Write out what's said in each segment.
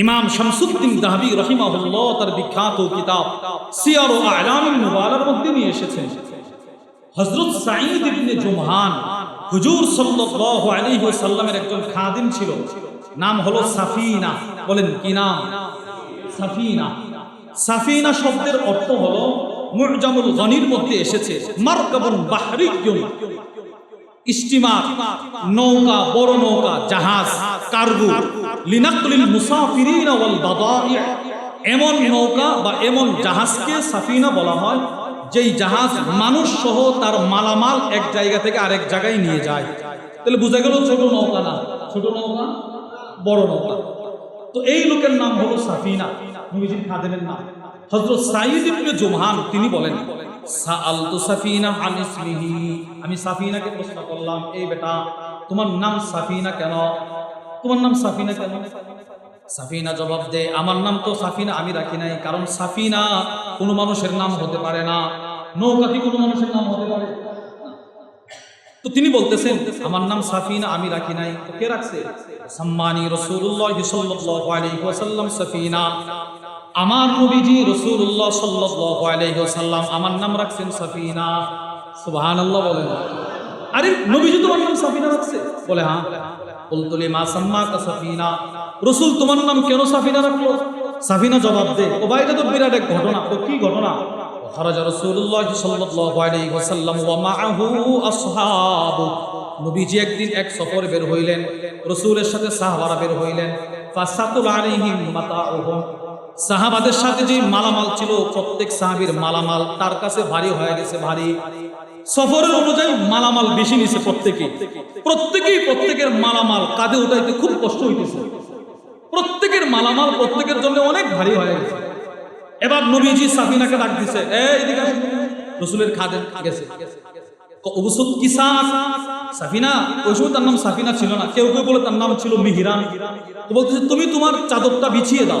ইমাম শামসুদ্দিন দাহাবি রহিমাহুল্লাহ তার বিখ্যাত কিতাব সিয়ার ও আলামিন মুবালার মধ্যে নিয়ে এসেছেন। হযরত সাঈদ ইবনে জুমহান হুজুর সাল্লাল্লাহু আলাইহি ওয়াসাল্লামের একজন খাদিম ছিল। নাম হলো সাফিনা। বলেন কি নাম? সাফিনা। সাফিনা শব্দের অর্থ হলো মুজামুল গনির মধ্যে এসেছে। মারকাবুন বাহরিয়ুন স্টিমার নৌকা, বড় নৌকা, জাহাজ, কার্গো। লিনাকলিল মুসাফিরিন ওয়াল বাদাই এমন নৌকা বা এমন জাহাজকে সাফিনা বলা হয়, যেই জাহাজ মানুষ সহ তার মালামাল এক জায়গা থেকে আরেক জায়গায় নিয়ে যায়। তাহলে বোঝা গেল ছোট নৌকা না? ছোট নৌকা? বড় নৌকা। তো এই লোকের নাম হলো সাফিনা, নবীজির খাদেমের নাম। হযরত সাঈদ ইবনে জুমহান, তিনি বলেন, সাআলতু সাফিনা আন ইসমিহি। আমি সাফিনাকে প্রশ্ন করলাম, এই বেটা, তোমার নাম সাফিনা কেন? তোমার নাম সাফিনা কেন? সাফিনা জবাব দে, আমার নাম তো সাফিনা, আমি রাখি নাই। কারণ সাফিনা কোনো মানুষের নাম হতে পারে না। নৌকা কি কোনো মানুষের নাম হতে পারে? তো তিনি বলতেছেন, আমার নাম সাফিনা, আমি রাখি নাই। কে রাখছে? সম্মানী রসুল্লাহ সাল্লাল্লাহু আলাইহি ওয়াসাল্লাম সাফিনা। আমার নবীজি রসুল্লাহ সাল্লাল্লাহু আলাইহি ওয়াসাল্লাম আমার নাম রাখছেন সাফিনা। সুবহানাল্লাহ বলেন। আরে, নবীজি তোমার নাম সাফিনা রাখছে? বলে হ্যাঁ। বলতলে মা সাম্মা কা সাফিনা। রসুল, তোমার নাম কেন সাফিনা রাখল? সাফিনা জবাব দে। ও বাইরে তো বিরাট এক ঘটনা। ও কি ঘটনা? খরজ রসুল্লাহ সাল্লাল্লাহু আলাইহি ওয়াসাল্লাম, ওয়া মাআহু আসহাবু। নবীজি একদিন এক সফর বের হইলেন। রসুলের সাথে সাহাবারা বের হইলেন। ফাসাতুল আলাইহিম মাতাউহুম। সাহাবাদের সাথে যে মালামাল ছিল, প্রত্যেক সাহাবীর মালামাল তার কাছে ভারী হয়ে গেছে, ভারী। সফরের অনুযায়ী মালামাল বেশি নিছে প্রত্যেকে। প্রত্যেকেই প্রত্যেকের মালামাল কাঁধে উঠাইতে খুব কষ্ট হইতেছে। প্রত্যেকের মালামাল প্রত্যেকের জন্য অনেক ভারী হয়ে গেছে। এবার নবীজি সাফিনাকে ডাক দিছে এই এদিকে রসুলের খাদে গেছে। ছিল না। কেউ কেউ বলে তার নাম ছিল মিহিরান। বলতেছে, তুমি তোমার চাদরটা বিছিয়ে দাও।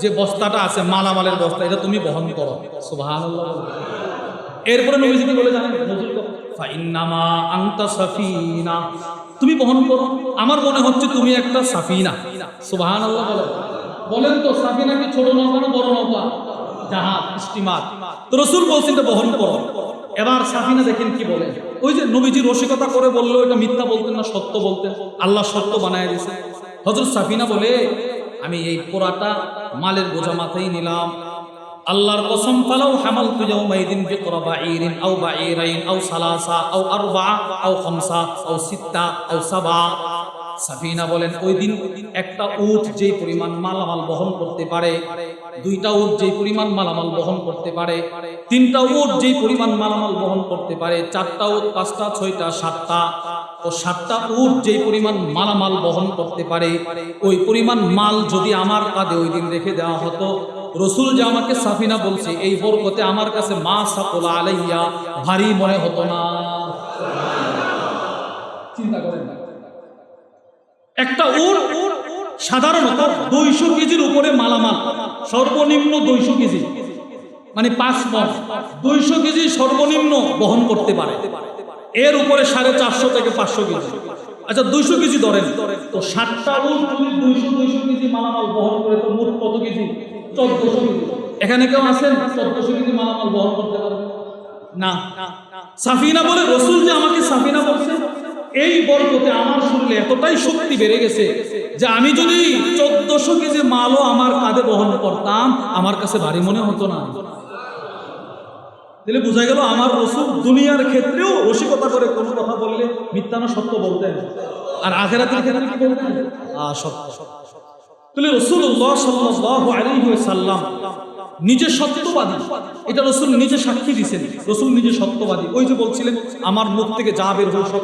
যে বস্তাটা আছে, মালামালের বস্তা, এটা তুমি বহন করো। এরপরে বলে সাফিনা। তুমি বহন করো। আমার মনে হচ্ছে তুমি একটা সাফিনা। সুবহানাল্লাহ বলো বলেন তো, সাফিনা কি ছোট নৌকা না বড় নৌকা? জাহাজ স্টিমার। তো রসুল বলছেন বহন করো। এবার সাফিনা দেখেন কি বলে। ওই যে নবীজি রসিকতা করে বলল, এটা মিথ্যা বলতেন না, সত্য বলতেন। আল্লাহ সত্য বানায় দিয়েছে। হজরত সাফিনা বলে, আমি এই পোড়াটা মালের বোঝা মাথায় নিলাম। আল্লাহর কসম ফালাও হামাল তু ইয়াউমাইদিন বিকরাবা ইরিন আও বাঈরাইন আও সালাসা আও আরবা আও খামসা আও সিত্তা আও সাবা। সাফিনা বলেন, ওই দিন একটা উট যেই পরিমাণ মালামাল বহন করতে পারে, দুইটা উট যেই পরিমাণ মালামাল বহন করতে পারে, তিনটা উট যেই পরিমাণ মালামাল বহন করতে পারে, চারটা উট, পাঁচটা, ছয়টা, সাতটা, ও সাতটা উট যেই পরিমাণ মালামাল বহন করতে পারে, ওই পরিমাণ মাল যদি আমার কাঁধে ওই দিন রেখে দেওয়া হতো, রসুল যে আমাকে সাফিনা বলছে, এই বরকতে আমার কাছে মা সাকোলা আলাইয়া ভারী মনে হতো না। চিন্তা করেন না। একটা উট সাধারণত দুইশো কেজির উপরে মালামাল, সর্বনিম্ন দুইশো কেজি। মানে পাঁচ মন দুইশো কেজি সর্বনিম্ন বহন করতে পারে। এর উপরে সাড়ে চারশো থেকে পাঁচশো কেজি। আচ্ছা দুইশো কেজি ধরেন। তো ষাটটা যদি দুইশো দুইশো কেজি মালামাল বহন করে, তো মোট কত কেজি? চোদ্দশো কেজি। এখানে কেউ আছেন? চোদ্দশো কেজি মালামাল বহন করতে পারবে না। সাফিনা বলে, রসুল যে আমাকে সাফিনা বলছে এই বরকতে আমার শরীরে এতটাই শক্তি বেড়ে গেছে যে আমি যদি চোদ্দশো কেজি মালও আমার কাঁধে বহন করতাম আমার কাছে ভারী মনে হতো না। তাহলে বোঝা গেল আমার রসুল দুনিয়ার ক্ষেত্রেও রসিকতা করে কোনো কথা বললে মিথ্যা না সত্য বলতেন। আর আখেরাতের ক্ষেত্রে কি বলতেন? আহ, সত্য। তাহলে আলাইহি সাল্লাম নিজে সত্যবাদী। এটা রসুল নিজে সাক্ষী দিয়েছেন রসুল নিজে সত্যবাদী। ওই যে বলছিলেন আমার মুখ থেকে যা বের হয় সব।